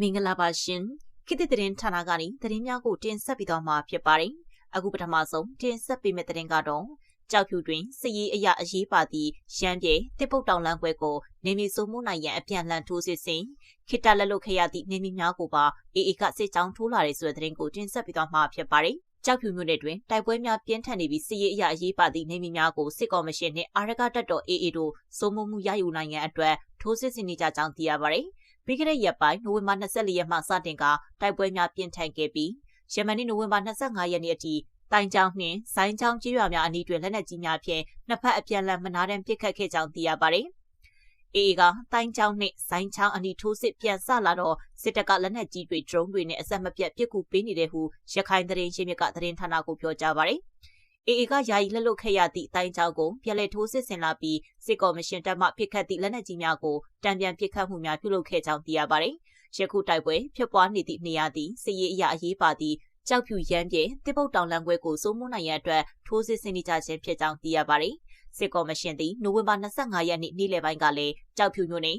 မင်္ဂလာပါရှင်ခေတ်သစ်သတင်းဌာနကနေသတင်းများကိုတင်ဆက်ပေးသွားမှာဖြစ်ပါတယ်အခုပထမဆုံးတင်ဆက်ပေးမယ့်သတင်းကတော့ကြောက်ဖြူတွင်စစ်ရေးအရာအရေးပါသည့်ရန်ပြေတစ်ပုတ်တောင်လမ်းခွဲကိုနေမီစိုးမှုနိုင်ရန်အပြန်လန်ထိုးစစ်ဆင်ခိတလက်လုတ်ခရသည့်နေမီများကိုပါအေအေကစစ်ကြောင်းထိုးလာတဲ့ဆိုတဲ့သတင်းကိုတင်ဆက်ပေးသွားမှာဖြစ်ပါတယ်ကြောက်ဖြူမြို့နယ်တွင်တိုက်ပွဲများပြင်းထန်နေပြီးစစ်ရေးအရာအရေးပါသည့်နေမီများကိုစစ်ကော်မရှင်နှင့်အာရကတပ်တော် AA တို့စိုးမိုးမှုရယူနိုင်ရန်အတွက်ထိုးစစ်ဆင်နေကြကြောင်းသိရပါတယ်။ ပြီးခဲ့တဲ့ရက်ပိုင်းနိုဝင်ဘာ24ရက်မှစတင်ကတိုက်ပွဲများပြင်းထန်ခဲ့ပြီးယမန်နေ့နိုဝင်ဘာ25ရက်နေ့အထိတိုင်ချောင်းနှင့်ဆိုင်းချောင်းကြေးရွာများအနီးတွင်လက်နက်ကြီးများဖြင့်နှစ်ဖက်အပြန်အလှန်မနာတမ်းပစ်ခတ်ခဲ့ကြောင်းသိရပါတယ်။အေကတိုင်ချောင်းနှင့်ဆိုင်းချောင်းအနီးထိုးစစ်ပြန်ဆလာတော့စစ်တပ်ကလက်နက်ကြီးတွေဒရုန်းတွေနဲ့အဆက်မပြတ်ပစ်ကူပေးနေတဲ့ဟုရခိုင်သတင်းရှင်းမြစ်ကသတင်းဌာနကိုပြောကြားပါတယ်။ အေအေကယာယီလှလွတ်ခဲ့ရသည့်အတိုင်းကြောင်းကိုပြည်လဲထိုးစစ်ဆင်လာပြီးစစ်ကော်မရှင်တပ်မှပစ်ခတ်သည့်လက်နက်ကြီးများကိုတံပြန်ပစ်ခတ်မှုများပြုလုပ်ခဲ့ကြောင်းသိရပါတယ်။ယခုတိုက်ပွဲဖြစ်ပွားနေသည့်နေရာသည်စစ်ရေးအရာအရေးပါသည့်ကြောက်ဖြူရမ်းပြေတစ်ပုတ်တောင်လန်ခွဲကိုစိုးမိုးနိုင်ရန်အတွက်ထိုးစစ်ဆင်နေကြခြင်းဖြစ်ကြောင်းသိရပါတယ်။စစ်ကော်မရှင်သည်နိုဝင်ဘာ25ရက်နေ့နေ့လယ်ပိုင်းကလည်းကြောက်ဖြူမြို့နယ်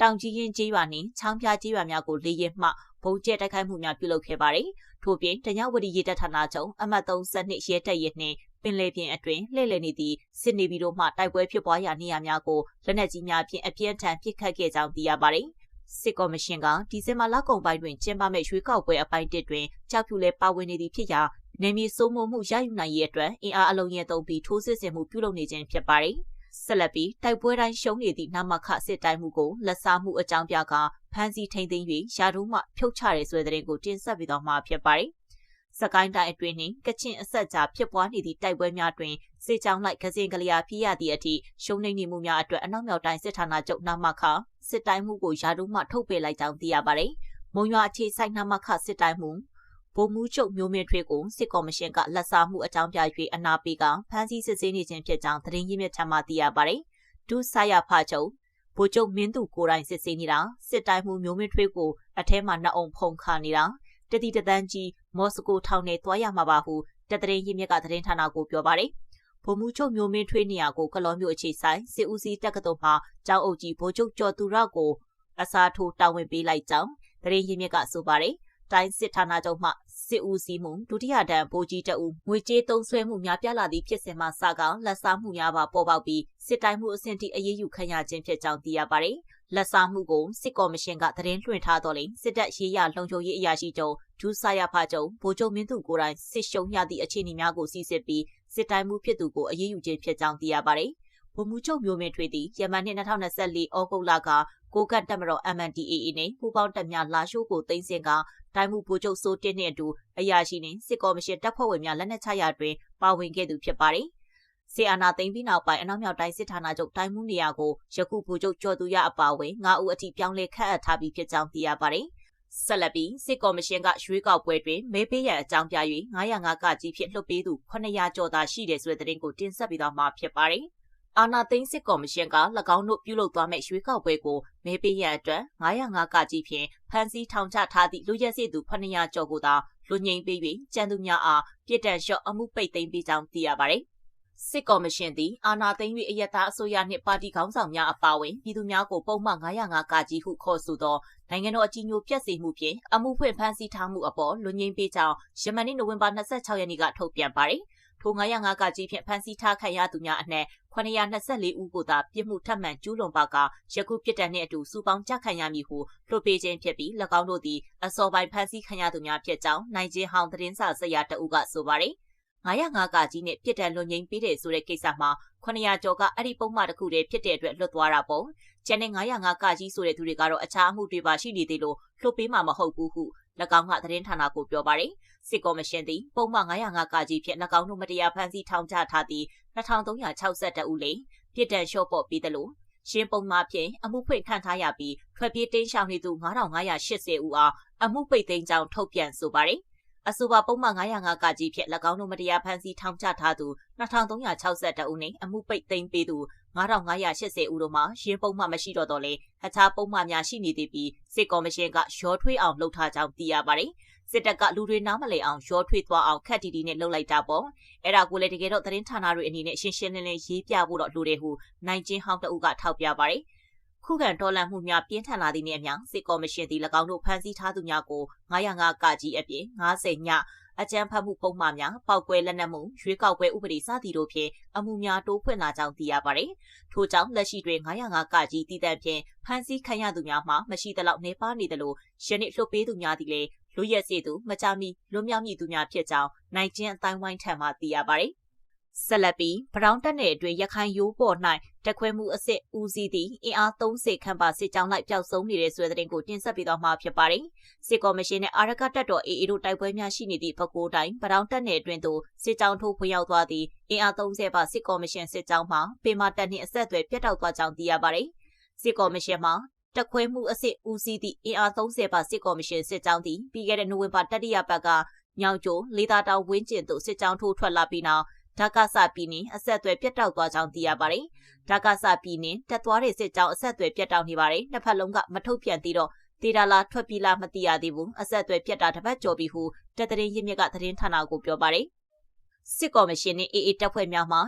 တောင်ကြီးရင်ကျေးရွာနှင့်ချောင်းပြကျေးရွာများကိုလေရင်မှဘုံကျဲတိုက်ခိုက်မှုများပြုလုပ်ခဲ့ပါတယ်။ထို့ပြင်တညဝတီရေတပ်ဌာနချုပ်အမှတ်32ရဲတပ်ရဲနှင့်ပင်လယ်ပြင်အတွင်းလှည့်လည်နေသည့်စစ်နေပြည်တော်မှတိုက်ပွဲဖြစ်ပွားရာနေရာများကိုလက်နက်ကြီးများဖြင့်အပြင်းထန်ပစ်ခတ်ခဲ့ကြောင်းသိရပါတယ်။စစ်ကော်မရှင်ကဒီဇင်ဘာလကုန်ပိုင်းတွင်ကျင်းပမယ့်ရွေးကောက်ပွဲအပိုင်းတစ်တွင်ကြောက်ဖြူလဲပါဝင်နေသည်ဖြစ်ရာနေမီစိုးမိုးမှုရယူနိုင်ရေးအတွက်အင်အားအလုံးရင်သုံးပြီးထိုးစစ်ဆင်မှုပြုလုပ်နေခြင်းဖြစ်ပါတယ်။ ဆက်လက်ပြီးတိုက်ပွဲတိုင်းရှုံးနေသည့်နမခစစ်တိုင်းမှုကိုလက်စားမှုအကြောင်းပြကဖမ်းဆီးထိန်သိမ်း၍ရာထူးမှဖြုတ်ချရဲဆိုတဲ့တဲ့ကိုတင်ဆက်ပေးသွားမှာဖြစ်ပါတယ်။စကိုင်းတိုင်းအတွင်းနှင့်ကချင်အဆက်ကြားဖြစ်ပွားနေသည့်တိုက်ပွဲများတွင်စစ်ကြောင်းလိုက်ကစင်ကလေးအားဖြစ်ရသည့်အထိရှုံးနိမ့်နေမှုများအတွက်အနောက်မြောက်တိုင်းစစ်ဌာနချုပ်နာမခစစ်တိုင်းမှုကိုယာတို့မှထုတ်ပယ်လိုက်ကြောင်းသိရပါတယ်။မုံရွာအခြေဆိုင်နာမခစစ်တိုင်းမှု ဗိုလ်မှူးချုပ်မျိုးမင်းထွေးကိုစစ်ကော်မရှင်ကလက်စားမှုအကြောင်းပြ၍အနာပေးကဖမ်းဆီးစစ်ဆေးနေခြင်းဖြစ်ကြောင်းသတင်းရင်းမြစ်ထမှသိရပါတယ်။ဒုဆရာဖချုပ်ဗိုလ်ချုပ်မင်းသူကိုယ်တိုင်စစ်ဆေးနေတာစစ်တိုင်းမှုမျိုးမင်းထွေးကိုအထဲမှာနှအုံဖုံခါနေတာတတိတသန်းကြီးမော်စကိုထောင်နဲ့တွားရမှာပါဟုတသတင်းရင်းမြစ်ကသတင်းဌာနကိုပြောပါတယ်။ဗိုလ်မှူးချုပ်မျိုးမင်းထွေးနေရာကိုကလောမျိုးအခြေဆိုင်စစ်ဦးစီးတက္ကသိုလ်မှကျောင်းအုပ်ကြီးဗိုလ်ချုပ်ကျော်သူရကိုအစားထိုးတာဝန်ပေးလိုက်ကြောင်းသတင်းရင်းမြစ်ကဆိုပါတယ်။တိုင်းစစ်ဌာနချုပ်မှ စစ်ဦးစီးမှုဒုတိယတန်းဗိုလ်ကြီးတအူငွေကြေးသုံးစွဲမှုများပြားလာသည့်ဖြစ်စဉ်မှစကောင်လက်စားမှုများပါပေါ်ပေါက်ပြီးစစ်တိုင်းမှုအဆင့်ထိအရေးယူခံရခြင်းဖြစ်ကြောင်းသိရပါတယ်။လက်စားမှုကိုစစ်ကော်မရှင်ကသတင်းလွှင့်ထားတော်လဲစစ်တပ်ရေးရလုံခြုံရေးအရာရှိချုပ်ဒူးဆာရဖချုပ်ဗိုလ်ချုပ်မင်းသူကိုယ်တိုင်စစ်ရှုံရသည့်အခြေအနေများကိုစီစစ်ပြီးစစ်တိုင်းမှုဖြစ်သူကိုအရေးယူခြင်းဖြစ်ကြောင်းသိရပါတယ်။ဗိုလ်မှူးချုပ်မျိုးမင်းထွေးသည်ယမန်နှစ်2024ဩဂုတ်လက ကိုကတ်တက်မတော် MNDAA နဲ့ပူပေါင်းတပ်များလာရှိုးကိုသိမ်းဆင်းကတိုင်းမှုဗိုလ်ချုပ်စိုးတင်းနှင့်အတူအရာရှိနှင့်စစ်ကော်မရှင်တပ်ဖွဲ့ဝင်များလက်နက်ချရာတွင်ပါဝင်ခဲ့သူဖြစ်ပါတယ်။ဆီအာနာသိမ့်ပြီးနောက်ပိုင်းအနောက်မြောက်တိုင်းစစ်ဌာနချုပ်တိုင်းမှုနေရာကိုယခုဗိုလ်ချုပ်ကျော်သူရအပါအဝင်9ဦးအထိပြောင်းလဲခန့်အပ်ထားပြီးဖြစ်ကြောင်းသိရပါတယ်။ဆက်လက်ပြီးစစ်ကော်မရှင်ကရွေးကောက်ပွဲတွင်မဲပေးရန်အကြောင်းပြ၍905ကကြီးဖြင့်လွှတ်ပေးသူ900ကျော်သာရှိတယ်ဆိုတဲ့သတင်းကိုတင်ဆက်ပေးသွားမှာဖြစ်ပါတယ်။ အာနာသိန်းစစ်ကော်မရှင်က၎င်းတို့ပြုလုပ်သွားမယ့်ရွေးကောက်ပွဲကိုမဲပေးရန်အတွက်905ကကြီးဖြင့်ဖမ်းဆီးထောင်ချထားသည့်လူရက်စစ်သူ900ကျော်ကိုသာလူငိမ့်ပေး၍ကြံသူများအားပြစ်ဒဏ်လျှော့အမှုပိတ်သိမ်းပေးကြောင်းသိရပါသည်စစ်ကော်မရှင်သည်အာဏာသိမ်း၍အယက်သားအစိုးရနှင့်ပါတီခေါင်းဆောင်များအပါအဝင်ပြည်သူများကိုပုံမှန်905ကကြီးဟုခေါ်ဆိုသောနိုင်ငံတော်အကြီးအကျယ်ပြက်စီမှုဖြင့်အမှုဖွင့်ဖမ်းဆီးထားမှုအပေါ်လွန်ငင်းပေးကြောင်းယမန်နေ့နိုဝင်ဘာ26ရက်နေ့ကထုတ်ပြန်ပါတယ်။ ထို905ကကြီးဖြင့်ဖမ်းဆီးထားခံရသူများအနက်924ဦးကိုသာပြစ်မှုထပ်မံကျူးလွန်ပါကယခုပြစ်ဒဏ်နှင့်အတူစုပေါင်းကြခံရမည်ဟုလွှတ်ပေးခြင်းဖြစ်ပြီး၎င်းတို့သည်အစောပိုင်းဖမ်းဆီးခံရသူများဖြစ်ကြောင်းနိုင်ကျင်းဟောင်းသတင်းစာဆရာတအုပ်ကဆိုပါတယ်905ကကြီးနဲ့ပြစ်ဒဏ်လွန်ငင်းပေးတယ်ဆိုတဲ့ကိစ္စမှာ900ကျော်ကအဲ့ဒီပုံမှန်တစ်ခုတည်းဖြစ်တဲ့အတွက်လွတ်သွားတာပေါ့။ကျန်တဲ့905ကကြီးဆိုတဲ့သူတွေကတော့အခြားအမှုတွေပါရှိနေသေးလို့လွတ်ပေးမှာမဟုတ်ဘူးဟု၎င်းကသတင်းဌာနကိုပြောပါတယ်။ စစ်ကော်မရှင်သည်ပုံမှန်905ကကြီးဖြင့်၎င်းတို့မတရားဖမ်းဆီးထောင်ချထားသည့်2362ဦးလေပြစ်ဒဏ်လျှော့ပေါ့ပြီးသလိုရှင်းပုံမှာဖြင့်အမှုဖွင့်ခံထားရပြီးထွက်ပြေးတင်းရှောင်နေသူ9580ဦးအားအမှုပိတ်သိမ်းကြောင်းထုတ်ပြန်ဆိုပါတယ်။အဆိုပါပုံမှန်905ကကြီးဖြင့်၎င်းတို့မတရားဖမ်းဆီးထောင်ချထားသူ2362ဦးနှင့်အမှုပိတ်သိမ်းပေးသူ9580ဦးတို့မှာရင်းပုံမှန်မရှိတော့တော့လေအခြားပုံမှန်များရှိနေသေးပြီးစစ်ကော်မရှင်ကရောထွေးအောင်လှုပ်ထားကြောင်းသိရပါတယ် စစ်တပ်ကလူတွေနားမလည်အောင်ရောထွေးသွားအောင်ခက်တီတီနဲ့လှုပ်လိုက်တာပေါ့အဲ့ဒါကိုလည်းတကယ်တော့သတင်းဌာနတွေအနေနဲ့ရှင်းရှင်းလင်းလင်းရေးပြဖို့တော့လိုတယ်ဟုနိုင်ကျင်းဟောင်းတအုပ်ကထောက်ပြပါတယ်ခုခံတော်လှန်မှုများပြင်းထန်လာသည့်နေ့အမျှစစ်ကော်မရှင်သည်၎င်းတို့ဖမ်းဆီးထားသူများကို905ကကြီးအပြင်90ညအကြမ်းဖက်မှုပုံမှန်များပောက်ကွဲလက်နက်မှုရွေးကောက်ပွဲဥပဒေစသည်တို့ဖြင့်အမှုများတိုးဖွင့်လာကြောင်းသိရပါတယ်။ထို့ကြောင့်လက်ရှိတွင်905ကကြီးတည်တံ့ဖြင့်ဖမ်းဆီးခံရသူများမှာမရှိသလောက်နေပါနေသလိုယနေ့လွှတ်ပေးသူများသည်လည်း လူရက်စီသူမကြမီလွတ်မြောက်မည်သူများဖြစ်ကြောင်းနိုင်ကျင်းအတိုင်းဝိုင်းထံမှသိရပါတယ်။ဆက်လက်ပြီးဗရောင်းတက်နယ်အတွင်းရခိုင်ရိုးပေါ်၌တက်ခွဲမှုအစ်စ်ဦးစီးသည့်အင်အား30ခန့်ပါစစ်ကြောင်းလိုက်ပျောက်ဆုံးနေတဲ့ဆွဲတဲ့ကိုတင်ဆက်ပေးသွားမှာဖြစ်ပါတယ်။စစ်ကော်မရှင်နဲ့အာရကတက်တော် AA တို့တိုက်ပွဲများရှိနေသည့်ပဲခူးတိုင်းဗရောင်းတက်နယ်အတွင်းသို့စစ်ကြောင်းထိုးဖွင့်ရောက်သွားသည့်အင်အား30ပါစစ်ကော်မရှင်စစ်ကြောင်းမှပေမာတက်နှင့်အဆက်အသွယ်ပြတ်တောက်သွားကြောင်းသိရပါတယ်။စစ်ကော်မရှင်မှ တက်ခွဲမှုအစ်စ်ဦးစီးသည့်အင်အား30ပါစစ်ကော်မရှင်စစ်ကြောင်းသည်ပြီးခဲ့တဲ့နိုဝင်ဘာတတိယပတ်ကညောင်ကျိုလေးသာတောင်ဝင်းကျင်သို့စစ်ကြောင်းထိုးထွက်လာပြီးနောက်ဓာကဆပြည်နယ်အဆက်အသွယ်ပြတ်တောက်သွားကြောင်းသိရပါတယ်။ဓာကဆပြည်နယ်တက်သွားတဲ့စစ်ကြောင်းအဆက်အသွယ်ပြတ်တောက်နေပါတယ်။နှစ်ဖက်လုံးကမထုတ်ပြန်သေးတော့တေတာလာထွက်ပြေးလာမသိရသေးဘူး။အဆက်အသွယ်ပြတ်တာတစ်ပတ်ကျော်ပြီဟုတက်တဲ့ရင်းမြစ်ကသတင်းဌာနကိုပြောပါတယ်။ စစ်ကော်မရှင်နှင့် AA တပ်ဖွဲ့များမှ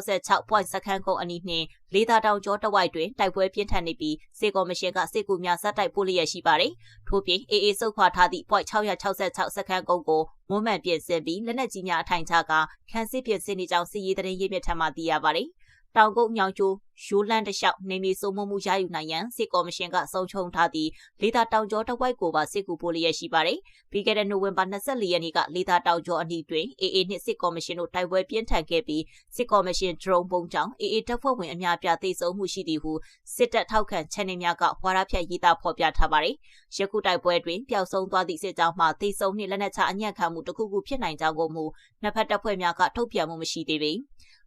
666 point စခန်းကုန်းအနီးနှင့်လေးသာတောင်ကျောတဝိုက်တွင်တိုက်ပွဲပြင်းထန်နေပြီးစစ်ကော်မရှင်ကစစ်ကူများဇက်တိုက်ပို့လျက်ရှိပါတယ်။ထို့ပြင် AA စုခွာထားသည့် point 666စခန်းကုန်းကိုမွမ်းမံပြင်ဆင်ပြီးလက်နက်ကြီးများအထိုင်ချကခန်းစစ်ပြင်ဆင်နေကြောင်းစစ်ရေးတရင်ရေးမြစ်ထံမှသိရပါတယ်။ တောင်ကုန်းမြောင်ကျိုးရိုးလန်းတလျှောက်နေမြေစုံမမှုရယူနိုင်ရန်စစ်ကော်မရှင်ကဆုံးချုံထားသည့်လေသာတောင်ကျောတဝိုက်ကိုပါစစ်ကူပို့လျက်ရှိပါတယ်။ပြီးခဲ့တဲ့နိုဝင်ဘာ24ရက်နေ့ကလေသာတောင်ကျောအနီးတွင် AA နှင့်စစ်ကော်မရှင်တို့တိုက်ပွဲပြင်းထန်ခဲ့ပြီးစစ်ကော်မရှင် drone ပုံကြောင့် AA တပ်ဖွဲ့ဝင်အများပြားသေဆုံးမှုရှိသည်ဟုစစ်တပ်ထောက်ခံ channel များကဝါဒဖြတ်ရေးသားဖော်ပြထားပါတယ်။ယခုတိုက်ပွဲတွင်ပျောက်ဆုံးသွားသည့်စစ်ကြောင်းမှသေဆုံးနှင့်လက်နက်ချအညံ့ခံမှုတစ်ခုခုဖြစ်နိုင်ကြောင်းကိုမူနှစ်ဖက်တပ်ဖွဲ့များကထုတ်ပြန်မှုမရှိသေးပေ။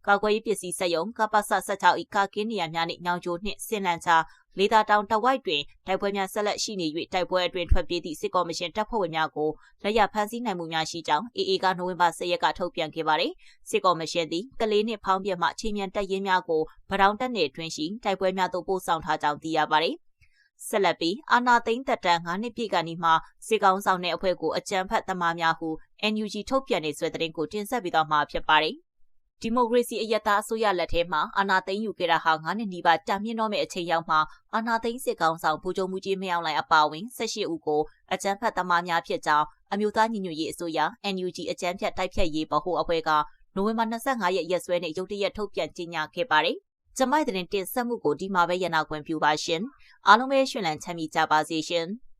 ကာကွယ်ရေးပစ္စည်းစက်ရုံကပ္ပစ16ဤကာကင်းနေရများနှင့်ညောင်ကျိုးနှင့်ဆင်လန်ချာလေသာတောင်တဝိုက်တွင်တိုက်ပွဲများဆက်လက်ရှိနေ၍တိုက်ပွဲအတွင်းထွက်ပြေးသည့်စစ်ကော်မရှင်တပ်ဖွဲ့ဝင်များကိုလက်ရဖမ်းဆီးနိုင်မှုများရှိကြောင်း AA ကနိုဝင်ဘာ10ရက်ကထုတ်ပြန်ခဲ့ပါတယ်။စစ်ကော်မရှင်သည်ကလေးနှင့်ဖောင်းပြမှချင်းမြန်တပ်ရင်းများကိုဗရောင်းတပ်နယ်တွင်ရှိတိုက်ပွဲများသို့ပို့ဆောင်ထားကြောင်းသိရပါတယ်။ဆက်လက်ပြီးအာနာသိန်းသက်တမ်း9နှစ်ပြည့်ကနေ့မှာစေကောင်းဆောင်တဲ့အဖွဲ့ကိုအကြမ်းဖက်သမားများဟု NUG ထုတ်ပြန်နေဆွဲတဲ့ကိုတင်ဆက်ပြီးတော့မှာဖြစ်ပါတယ်။ ဒီမိုကရေစီအယက်သားအစိုးရလက်ထဲမှာအာဏာသိမ်းယူခဲ့တာဟာ9နှစ်နီးပါးတာမြင့်တော့မယ့်အချိန်ရောက်မှာအာဏာသိမ်းစစ်ကောင်ဆောင်ဗိုလ်ချုပ်မှုကြီးမရောက်လိုက်အပါအဝင်18ဦးကိုအကြမ်းဖက်သမားများဖြစ်ကြောင်းအမျိုးသားညီညွတ်ရေးအစိုးရ NUG အကြမ်းဖက်တိုက်ဖြတ်ရေးဗဟိုအဖွဲ့ကနိုဝင်ဘာ25ရက်ရက်စွဲနဲ့ရုတ်တရက်ထုတ်ပြန်ကြေညာခဲ့ပါတယ်။ကျမိုက်တဲ့တင်ဆက်မှုကိုဒီမှာပဲရနာခွင့်ပြုပါရှင်။အားလုံးပဲရှင်လန်းချမ်းမြေကြပါစေရှင်။